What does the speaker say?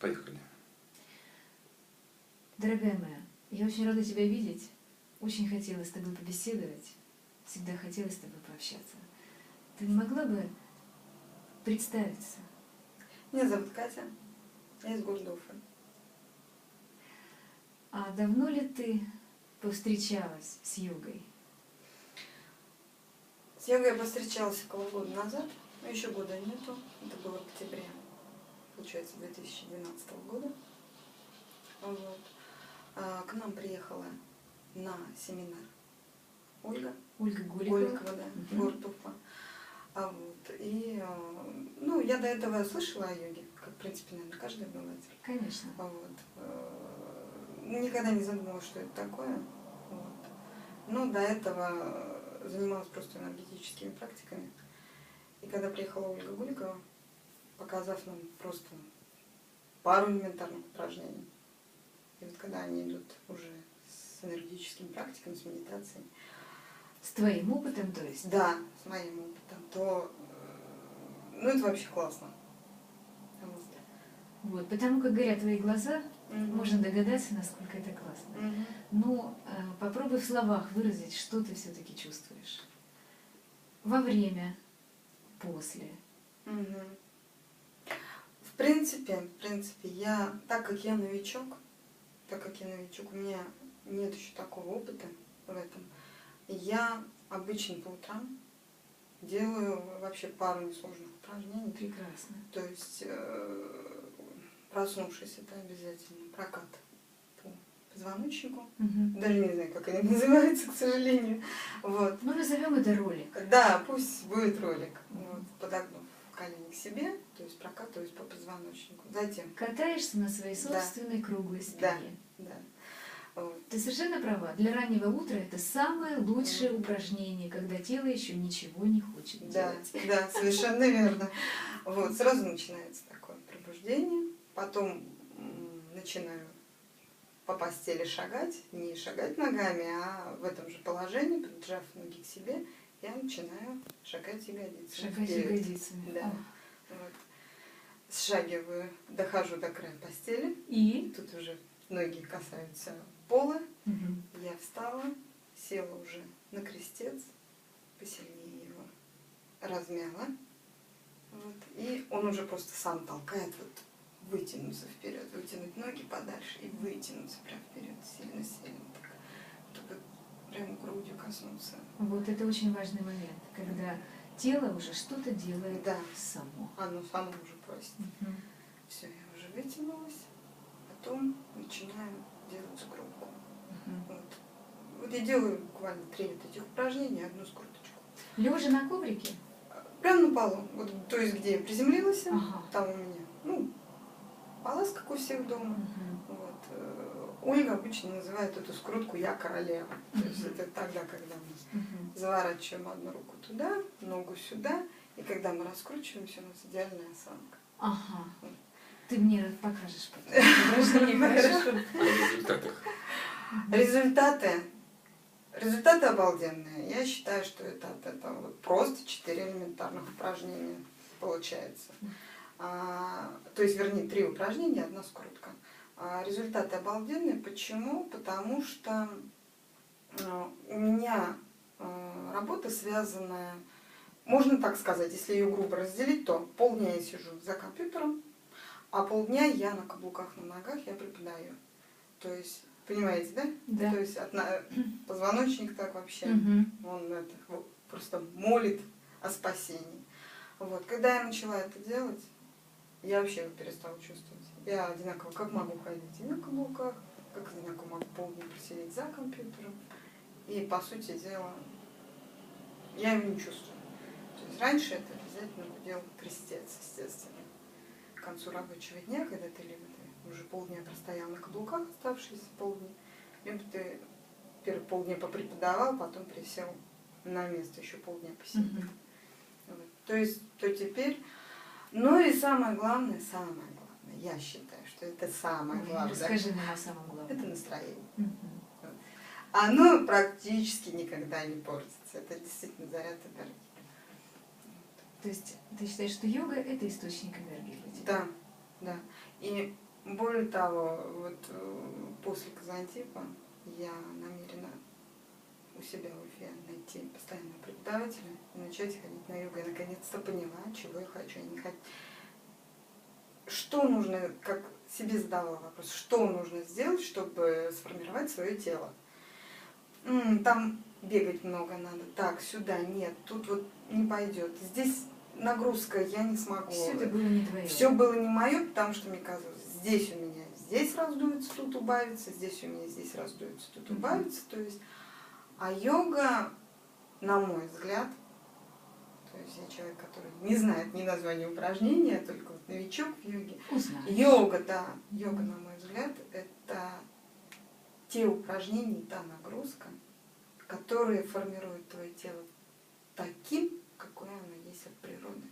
Поехали. Дорогая моя, я очень рада тебя видеть. Очень хотела с тобой побеседовать. Всегда хотела с тобой пообщаться. Ты не могла бы представиться? Меня зовут Катя. Я из города Уфы. А давно ли ты повстречалась с йогой? С йогой я повстречалась около года назад. Но еще года нету. Это было в октябре, получается, 2012 года. Вот. А, К нам приехала на семинар Ольга. Ольга Голикова? Голикова, да, город Уфа. А вот, и, а, ну, я до этого слышала о йоге, как, в принципе, наверное, каждый обыватель. Конечно. А Вот. э, Никогда не задумывалась, что это такое. Вот. Ну, до этого занималась просто энергетическими практиками. И когда приехала Ольга Гуликова, показав нам просто пару элементарных упражнений, и вот когда они идут уже с энергетическими практиками, с медитацией, С твоим опытом, то есть? да, с моим опытом, то э, ну, это вообще классно. Вот. Потому как горят твои глаза, Мгм. можно догадаться, насколько это классно. Мгм. Ну, э, попробуй в словах выразить, что ты все-таки чувствуешь. Во время, после. Мгм. В принципе, в принципе, я, так как я новичок, так как я новичок, у меня нет еще такого опыта в этом, я обычно по утрам делаю вообще пару несложных упражнений. Прекрасно. То есть, э, проснувшись, это обязательно прокат по позвоночнику. Мгм. Даже не знаю, как они называются, к сожалению. Вот. Ну, назовем это ролик. Да, пусть будет ролик. Вот, подогнув колени к себе, то есть прокатываюсь по позвоночнику. Затем, Катаешься на своей Да. собственной круглой спине. да. Вот. Ты совершенно права. Для раннего утра это самое лучшее упражнение, когда тело еще ничего не хочет Да, делать. да, совершенно верно. Вот, сразу начинается такое пробуждение. Потом начинаю по постели шагать, не шагать ногами, а в этом же положении, поджав ноги к себе, я начинаю шагать ягодицами. Шагать вперед. ягодицами. Да. Вот. Сшагиваю, дохожу до края постели. И? Тут уже ноги касаются пола. Мгм. Я встала, села уже на крестец, посильнее его размяла. Вот. И он уже просто сам толкает вот вытянуться вперед, вытянуть ноги подальше и вытянуться прям вперед сильно-сильно прям грудью коснуться. Вот это очень важный момент, когда тело уже что-то делает Да. само. Оно само уже просит. Мгм. Все, я уже вытянулась. Потом начинаю делать скрутку. Мгм. Вот. Вот я делаю буквально три этих упражнения, одну скруточку. Лежа на коврике? Прямо на полу. Вот, то есть, где я приземлилась, Ага. там у меня, ну, палас, как у всех дома. Мгм. Вот. э, Ольга обычно называет эту скрутку «я королева». То есть это тогда, когда мы заворачиваем одну руку туда, ногу сюда, и когда мы раскручиваемся, у нас идеальная осанка. Ага. Ты мне покажешь потом. хорошо? Результатах. Результаты. Результаты обалденные. Я считаю, что это от этого вот просто четыре элементарных упражнения получается. А, то есть, вернее, три упражнения, одна скрутка. Результаты обалденные. Почему? Потому что а, у меня а, работа связанная, можно так сказать, если ее грубо разделить, то полдня я сижу за компьютером, а полдня я на каблуках на ногах, я преподаю. То есть, понимаете, да? Да. То есть от на- позвоночник так вообще, Мгм. он это, просто молит о спасении. Вот. Когда я начала это делать, я вообще его перестала чувствовать. Я одинаково как могу ходить и на каблуках, как одинаково могу полдня просидеть за компьютером. И, по сути дела, я его не чувствую. То есть раньше это обязательно делал крестец, естественно. К концу рабочего дня, когда ты либо ты уже полдня простоял на каблуках, оставшиеся полдня, либо ты первые полдня попреподавал, потом присел на место, еще полдня посидел. Мгм. Вот. То есть, то теперь, ну и самое главное, самое главное, я считаю, что это самое главное, Расскажи нам о самом это главном. настроение. Мгм. Оно практически никогда не портится. Это действительно заряд энергии. То есть ты считаешь, что йога – это источник энергии для тебя? Да, да. И Более того, вот э, после Казантипа я намерена у себя в Уфе найти постоянного преподавателя и начать ходить на йогу. Я наконец-то поняла, чего я хочу. Я не хочу. Что нужно, как себе задавала вопрос, что нужно сделать, чтобы сформировать свое тело. Там бегать много надо. Так, сюда нет, тут вот не пойдет. Здесь нагрузка, я не смогу. Все это было не твое. Все было не мое, потому что мне казалось, здесь у меня здесь раздуется, тут убавится, здесь у меня здесь раздуется, тут убавится. То есть, а йога, на мой взгляд, то есть я человек, который не знает ни названия упражнения, только вот новичок в йоге. Узнаешь. Йога, да, йога, на мой взгляд, это те упражнения, та нагрузка, которые формируют твое тело таким, какое оно есть от природы.